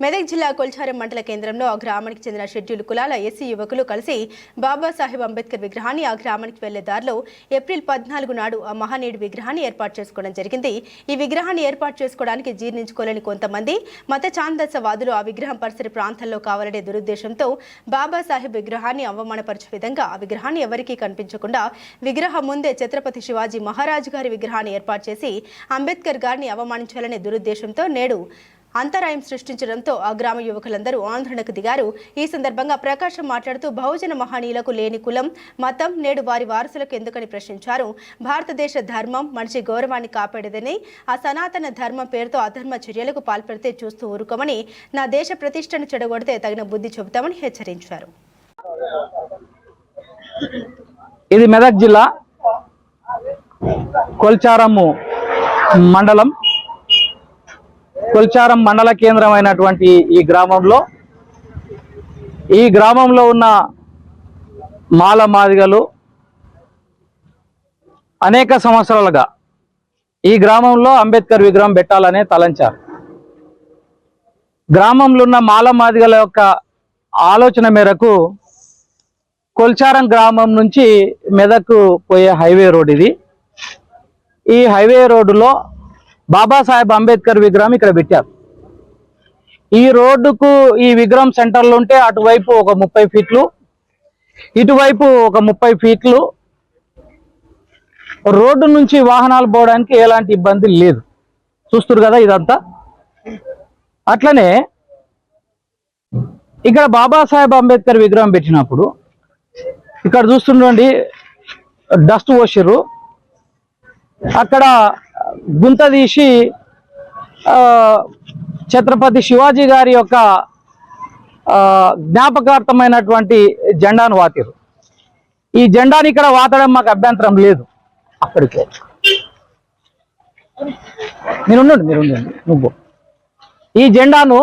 మెదక్ జిల్లా కొల్చారం మండల కేంద్రంలో ఆ గ్రామానికి చెందిన షెడ్యూల్ కులాల ఎస్సీ యువకులు కలిసి బాబాసాహెబ్ అంబేద్కర్ విగ్రహాన్ని ఆ గ్రామానికి వెళ్ళే దారిలో ఏప్రిల్ పద్నాలుగు నాడు ఆ మహానీయుడి విగ్రహాన్ని ఏర్పాటు చేసుకోవడం జరిగింది. ఈ విగ్రహాన్ని ఏర్పాటు చేసుకోవడానికి జీర్ణించుకోలేని కొంతమంది మత ఛాందసవాదులు ఆ విగ్రహం పరిసర ప్రాంతాల్లో కావాలనే దురుద్దేశంతో బాబాసాహెబ్ విగ్రహాన్ని అవమానపరిచే విధంగా ఆ విగ్రహాన్ని ఎవరికీ కనిపించకుండా విగ్రహం ముందే ఛత్రపతి శివాజీ మహారాజు గారి విగ్రహాన్ని ఏర్పాటు చేసి అంబేద్కర్ గారిని అవమానించాలనే దురుద్దేశంతో నేడు అంతరాయం సృష్టించడంతో ఆ గ్రామ యువకులందరూ ఆందోళనకు దిగారు. ఈ సందర్భంగా ప్రకాశం మాట్లాడుతూ బహుజన మహనీయులకు లేని కులం మతం నేడు వారి వారసులకు ఎందుకని ప్రశ్నించారు. భారతదేశ ధర్మం మనిషి గౌరవాన్ని కాపాడేదని ఆ సనాతన ధర్మం పేరుతో అధర్మ చర్యలకు పాల్పడితే చూస్తూ ఊరుకోమని నా దేశ ప్రతిష్టను చెడగొడితే తగిన బుద్ధి చెబుతామని హెచ్చరించారు. ఇది మెదక్ జిల్లా కొల్చారము మండలం. కొల్చారం మండల కేంద్రమైనటువంటి ఈ గ్రామంలో. ఈ గ్రామంలో ఉన్న మాల మాదిగలు అనేక సంవత్సరాలుగా ఈ గ్రామంలో అంబేద్కర్ విగ్రహం పెట్టాలనే తలంచారు. గ్రామంలో ఉన్న మాల మాదిగల యొక్క ఆలోచన మేరకు కొల్చారం గ్రామం నుంచి మెదక్ పోయే హైవే రోడ్ ఇది. ఈ హైవే రోడ్డులో బాబాసాహెబ్ అంబేద్కర్ విగ్రహం ఇక్కడ పెట్టారు. ఈ రోడ్డుకు ఈ విగ్రహం సెంటర్లో ఉంటే అటువైపు ఒక ముప్పై ఫీట్లు ఇటువైపు ఒక ముప్పై ఫీట్లు. రోడ్డు నుంచి వాహనాలు పోవడానికి ఎలాంటి ఇబ్బంది లేదు. చూస్తురు కదా ఇదంతా? అట్లనే ఇక్కడ బాబాసాహెబ్ అంబేద్కర్ విగ్రహం పెట్టినప్పుడు ఇక్కడ చూస్తుండండి డస్ట్ పోసిర్రు. అక్కడ గుంత తీసి ఆ, ఛత్రపతి శివాజీ గారి యొక్క జ్ఞాపకార్థమైనటువంటి జెండాను వాతిరు ఈ జెండాని ఇక్కడ వాతడం మాకు అభ్యంతరం లేదు. అక్కడికే. మీరు ఉండండి. నువ్వు. ఈ జెండాను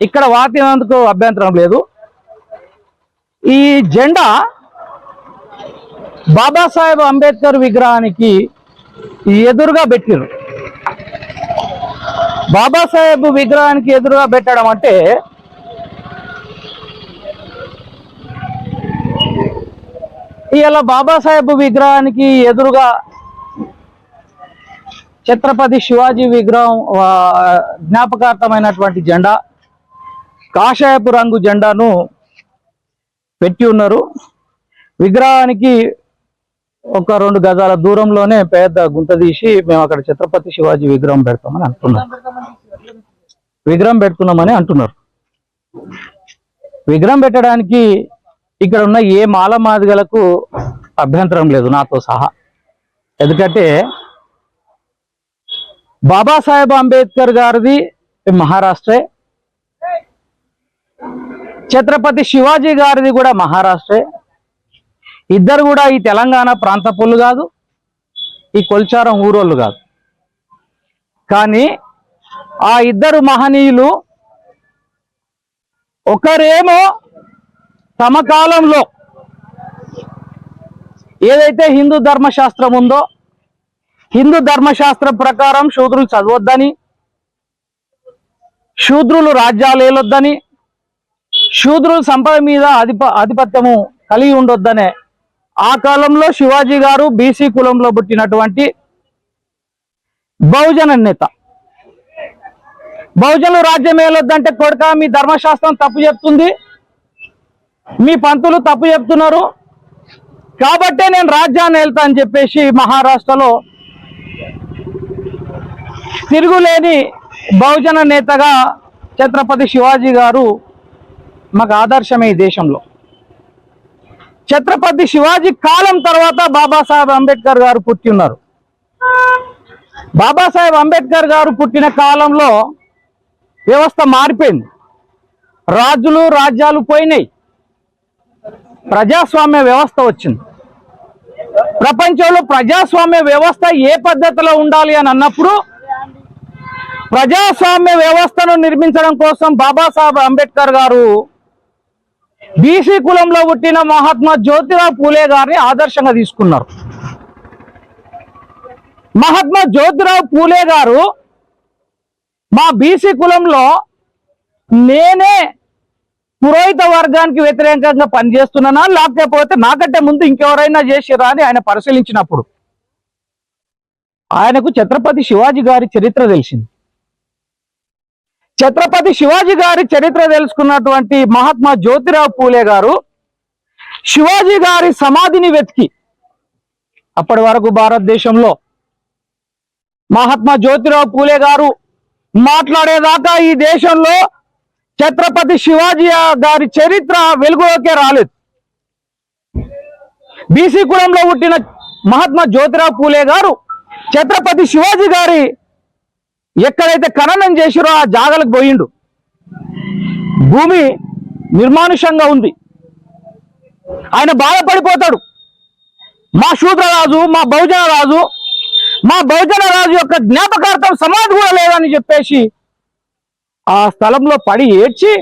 ఇక్కడ వాతినందుకు అభ్యంతరం లేదు. ఈ జెండా బాబాసాహెబ్ అంబేద్కర్ విగ్రహానికి ఎదురుగా పెట్టిరు బాబాసాహెబ్ విగ్రహానికి ఎదురుగా పెట్టడం అంటే ఇలా బాబాసాహెబ్ విగ్రహానికి ఎదురుగా ఛత్రపతి శివాజీ విగ్రహం ఆ, జ్ఞాపకార్థమైనటువంటి జెండా కాషాయపు రంగు జెండాను పెట్టి ఉన్నారు. విగ్రహానికి ఒక రెండు గజాల దూరంలోనే పెద్ద గుంత తీసి మేము అక్కడ ఛత్రపతి శివాజీ విగ్రహం పెడతామని అంటున్నాం విగ్రహం పెడుతున్నామని అంటున్నారు. విగ్రహం పెట్టడానికి ఇక్కడ ఉన్న ఏ మాల మాదిగలకు అభ్యంతరం లేదు నాతో సహా. ఎందుకంటే బాబాసాహెబ్ అంబేద్కర్ గారిది మహారాష్ట్రే. ఛత్రపతి శివాజీ గారిది కూడా మహారాష్ట్రే. ఇద్దరు కూడా ఈ తెలంగాణ ప్రాంత పొల్లు కాదు ఈ కొల్చారం ఊరోళ్ళు కాదు. కానీ ఆ ఇద్దరు మహనీయులు ఒకరేమో తమ కాలంలో ఏదైతే హిందూ ధర్మశాస్త్రం ఉందో హిందూ ధర్మశాస్త్రం ప్రకారం శూద్రులు చదవద్దని శూద్రులు రాజ్యాలు ఏలొద్దని శూద్రులు సంపద మీద అధిప ఆధిపత్యము కలిగి ఉండొద్దనే ఆ కాలంలో శివాజీ గారు బీసీ కులంలో పుట్టినటువంటి బహుజన నేత. బహుజనులు రాజ్యం ఏలొద్దంటే కొడుక మీ ధర్మశాస్త్రం తప్పు చెప్తుంది. మీ పంతులు తప్పు చెప్తున్నారు. కాబట్టే నేను రాజ్యాన్ని వెళ్తా అని చెప్పేసి మహారాష్ట్రలో తిరుగులేని బహుజన నేతగా ఛత్రపతి శివాజీ గారు మాకు ఆదర్శమే ఈ దేశంలో. ఛత్రపతి శివాజీ కాలం తర్వాత బాబాసాహెబ్ అంబేద్కర్ గారు పుట్టి ఉన్నారు. బాబాసాహెబ్ అంబేద్కర్ గారు పుట్టిన కాలంలో వ్యవస్థ మారిపోయింది. రాజులు రాజ్యాలు పోయినాయి. ప్రజాస్వామ్య వ్యవస్థ వచ్చింది. ప్రపంచంలో ప్రజాస్వామ్య వ్యవస్థ ఏ పద్ధతిలో ఉండాలి అని అన్నప్పుడు ప్రజాస్వామ్య వ్యవస్థను నిర్మించడం కోసం బాబాసాహెబ్ అంబేద్కర్ గారు బీసీ కులంలో పుట్టిన మహాత్మా జ్యోతిరావు పూలే గారిని ఆదర్శంగా తీసుకున్నారు. మహాత్మా జ్యోతిరావు పూలే గారు మా బీసీ కులంలో నేనే పురోహిత వర్గానికి వ్యతిరేకంగా పనిచేస్తున్నానా? లేకపోతే నాకంటే ముందు ఇంకెవరైనా చేసిరా అని ఆయన పరిశీలించినప్పుడు. ఆయనకు ఛత్రపతి శివాజీ గారి చరిత్ర తెలిసింది. ఛత్రపతి శివాజీ గారి చరిత్ర తెలుసుకున్నటువంటి మహాత్మా జ్యోతిరావు పూలే గారు శివాజీ గారి సమాధిని వెతికి అప్పటి వరకు భారతదేశంలో మహాత్మా జ్యోతిరావు పూలే గారు మాట్లాడేదాకా ఈ దేశంలో ఛత్రపతి శివాజీ గారి చరిత్ర వెలుగులోకే రాలేదు. బీసీ కులంలో పుట్టిన మహాత్మా జ్యోతిరావు పూలే గారు ఛత్రపతి శివాజీ గారి ఎక్కడైతే ఖననం చేసిరో ఆ జాగలకు పోయిండు. భూమి నిర్మానుషంగా ఉంది. ఆయన బాధపడిపోతాడు. మా శూద్రరాజు మా బహుజన రాజు మా బహుజన రాజు యొక్క జ్ఞాపకార్థం సమాధి కూడా లేదని చెప్పేసి ఆ స్థలంలో పడి ఏడ్చి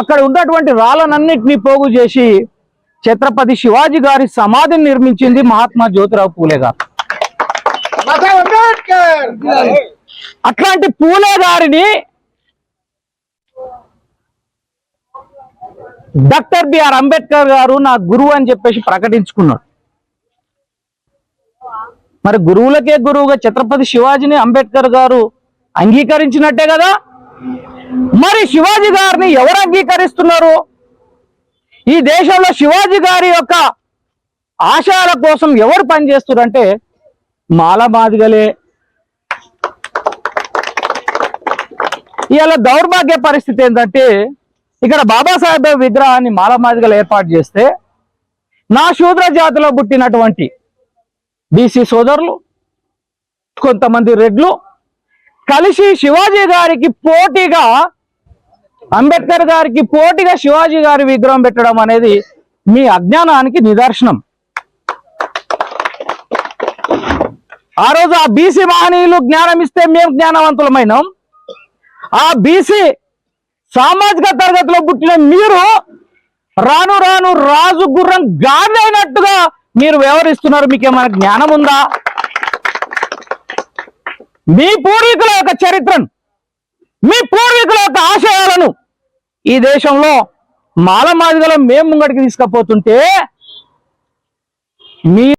అక్కడ ఉన్నటువంటి రాళ్ళనన్నింటినీ పోగు చేసి ఛత్రపతి శివాజీ గారి సమాధిని నిర్మించింది మహాత్మా జ్యోతిరావు పూలే గారు. అట్లాంటి పూలే గారిని డాక్టర్ బిఆర్ అంబేద్కర్ గారు నా గురువు అని చెప్పేసి ప్రకటించుకున్నాడు. మరి గురువులకే గురువుగా ఛత్రపతి శివాజీని అంబేద్కర్ గారు అంగీకరించినట్టే కదా? మరి శివాజీ గారిని ఎవరు అంగీకరిస్తున్నారు? ఈ దేశంలో శివాజీ గారి యొక్క ఆశయాల కోసం ఎవరు పనిచేస్తున్నారంటే మాల మాదిగలే ఇవాళ దౌర్భాగ్య పరిస్థితి ఏంటంటే ఇక్కడ బాబాసాహెబ్ విగ్రహాన్ని మాలమాదిగలు ఏర్పాటు చేస్తే నా శూద్ర జాతిలో పుట్టినటువంటి బీసీ సోదరులు కొంతమంది రెడ్లు కలిసి శివాజీ గారికి పోటీగా అంబేద్కర్ గారికి పోటీగా శివాజీ గారి విగ్రహం పెట్టడం అనేది మీ అజ్ఞానానికి నిదర్శనం. ఆ రోజు ఆ బీసీ మహనీయులు జ్ఞానం ఇస్తే మేము జ్ఞానవంతులమైనాం. ఆ బీసీ సామాజిక తరగతిలో పుట్టిన మీరు రాను రాను రాజు గుర్రం గాదైనట్టుగా అయినట్టుగా మీరు వ్యవహరిస్తున్నారు. మీకు ఏమైనా జ్ఞానం ఉందా? మీ పూర్వీకుల యొక్క చరిత్రను మీ పూర్వీకుల యొక్క ఆశయాలను ఈ దేశంలో మాల మాలమాదిగలో మేము ముంగడికి తీసుకుపోతుంటే మీ